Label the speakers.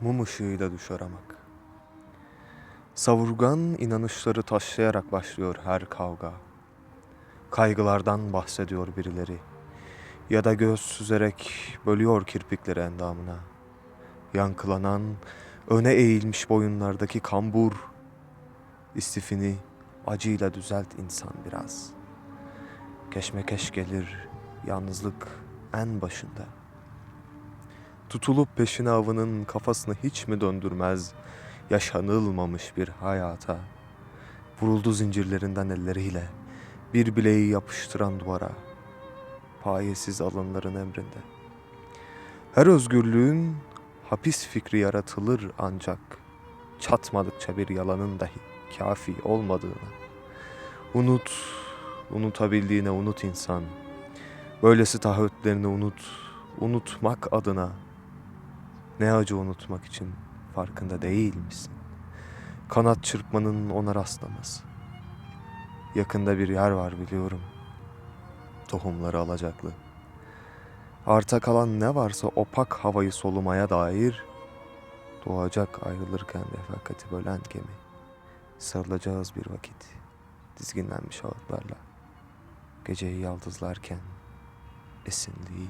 Speaker 1: mum ışığıyla düş aramak. Savurgan inanışları taşlayarak başlıyor her kavga. Kaygılardan bahsediyor birileri. Ya da göz süzerek bölüyor kirpikleri endamına. Yankılanan, öne eğilmiş boyunlardaki kambur. istifini acıyla düzelt insan biraz. Keşmekeş gelir, yalnızlık en başında. Tutulup peşine avının kafasını hiç mi döndürmez yaşanılmamış bir hayata? Vuruldu zincirlerinden elleriyle bir bileği yapıştıran duvara. Payesiz alanların emrinde. Her özgürlüğün hapis fikri yaratılır ancak çatmadıkça bir yalanın dahi kafi olmadığını. Unut, unutabildiğine unut insan. Böylesi taahhütlerini unut, unutmak adına. Ne acı unutmak için farkında değil misin? Kanat çırpmanın ona rastlaması. Yakında bir yer var biliyorum. Tohumları alacaklı. Arta kalan ne varsa opak havayı solumaya dair doğacak ayrılırken refakati bölen gemi. Sarılacağız bir vakit dizginlenmiş ağıtlarla. Geceyi yaldızlarken esinliği